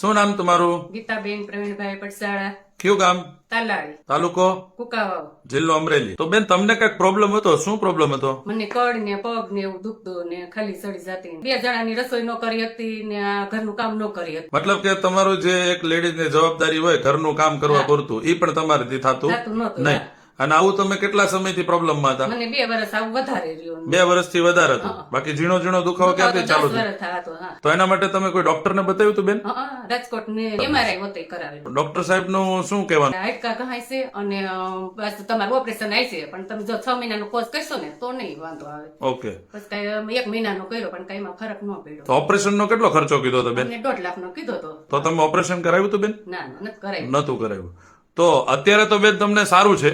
શું નામ તમારું? ગીતાબેન પ્રવીણભાઈ પડસાળા કયું ગામ? તાલાળી. તાલુકો? કુકાવાવ. જિલ્લો અમરેલી. તો બેન તમને કંઈક પ્રોબ્લેમ હતો? શું પ્રોબ્લેમ હતો? મને કડ ને પગ ને એવું દુખતું ને ખાલી સડી જતી બે જણાની રસોઈ ન કરી હતી ને આ ઘરનું કામ ન કરી હતી. મતલબ કે તમારું જે એક લેડીઝની જવાબદારી હોય ઘરનું કામ કરવા પૂરતું એ પણ તમારાથી થતું થતું નહીં. અને આવું તમે કેટલા સમયથી પ્રોબ્લેમમાં હતા? મને બે વર્ષ આવું વધારે રહ્યું બે વર્ષથી વધારે હતું. બાકી ઝીણો ઝીણો દુખાવો ક્યાંથી ચાલુ દસ થયો? વર્ષ થયા હા. તો એના માટે તમે કોઈ ડોક્ટરને બતાવ્યું હતું બેન? રાજકોટ ને એમઆરઆઈ હોતે કરાવેલું ડોક્ટર સાહેબનું શું કહેવાનું? હાડકા કહાય છે અને બસ તમારું ઓપરેશન આવી છે. પણ તમે જો છ મહિનાનો કોર્સ કરશો ને તો નહીં વાંધો આવે. ઓકે. બસ કઈ એક મહિનાનો કર્યો પણ કઈ એમાં ફરક ન પડ્યો. તો ઓપરેશન નો કેટલો ખર્ચો કીધો હતો બેન? દોઢ લાખ નો કીધો તો તો તમે ઓપરેશન કરાવ્યું હતું બેન? ના ના, નથી કરાવ્યું. નતું કરાવ્યું. તો અત્યારે તો બેન તમને સારું છે.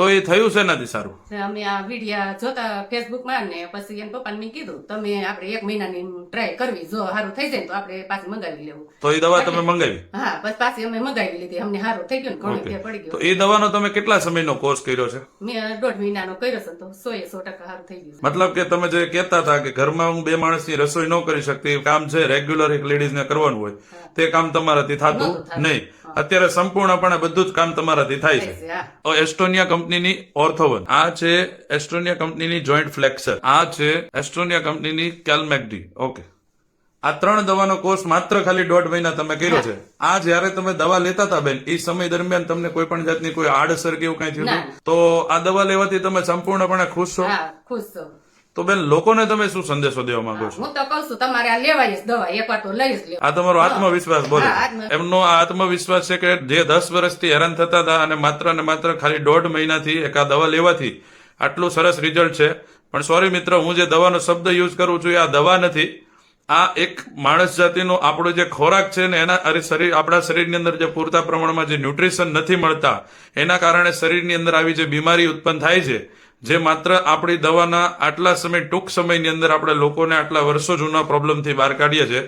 તો એ થયું છે નથી સારું અમે આ વિડિયા જોતા ફેસબુકમાં ને પછી એમ પપ્પાને મેં કીધું તમે આપણે એક મહિનાની ટ્રાય કરવી જો સારું થઈ જાય તો આપણે પાછી મંગાવી લેવું. તો એ દવા તમે મંગાવી? હા બસ પાછી અમે મંગાવી લીધી. અમને સારું થઈ ગયું ને ઘણું ફેર પડી તો એ દવાનો તમે કેટલા સમયનો કોર્સ કર્યો છે? મેં દોઢ મહિનાનો કર્યો છે તો સો એ સો ટકા સારું થઈ ગયું મતલબ કે તમે જે કહેતા હતા કે ઘરમાં હું બે માણસની રસોઈ ન કરી શકતી કામ છે રેગ્યુલર એક લેડીઝને કરવાનું હોય તે કામ તમારાથી થતું નહીં. અત્યારે સંપૂર્ણપણે બધું જ કામ તમારાથી થાય છે. એસ્ટોનિયા એસ્ટોનિયા કંપનીની ઓર્થોવન. આ છે એસ્ટોનિયા કંપનીની જોઈન્ટ ફ્લેક્સર. આ છે એસ્ટોનિયા કંપનીની કેલમેકડી ઓકે. આ ત્રણ દવાનો કોર્સ માત્ર ખાલી દોઢ મહિના તમે કર્યો છે. આ જયારે તમે દવા લેતા હતા બેન એ સમય દરમિયાન તમને કોઈ પણ જાતની કોઈ આડઅસર કે એવું કઈ થયું તો આ દવા લેવાથી તમે સંપૂર્ણપણે ખુશ છો? ખુશ છું. તો બેન લોકોને તમે શું સંદેશો દેવા માંગો છો? હું તો કઉ છું તમારે આ લેવાય જ દવા એક વાર તો લઈ જ આ તમારો આત્મવિશ્વાસ બોલો. એમનો આ આત્મવિશ્વાસ છે કે જે દસ વર્ષથી હેરાન થતા હતા અને માત્ર ને માત્ર ખાલી દોઢ મહિનાથી એક આ દવા લેવાથી આટલું સરસ રિઝલ્ટ છે. પણ સોરી મિત્ર હું જે દવાનો શબ્દ યુઝ કરું છું એ આ દવા નથી. આ એક માણસ જાતિનો આપણો જે ખોરાક છે ને એના અરે શરીર આપણા શરીરની અંદર જે પૂરતા પ્રમાણમાં જે ન્યુટ્રિશન નથી મળતા એના કારણે શરીરની અંદર આવી જે બીમારી ઉત્પન્ન થાય છે જે માત્ર આપણી દવાના આટલા સમય ટૂંક સમયની અંદર આપણે લોકોને આટલા વર્ષો જૂના પ્રોબ્લેમથી બહાર કાઢીએ છીએ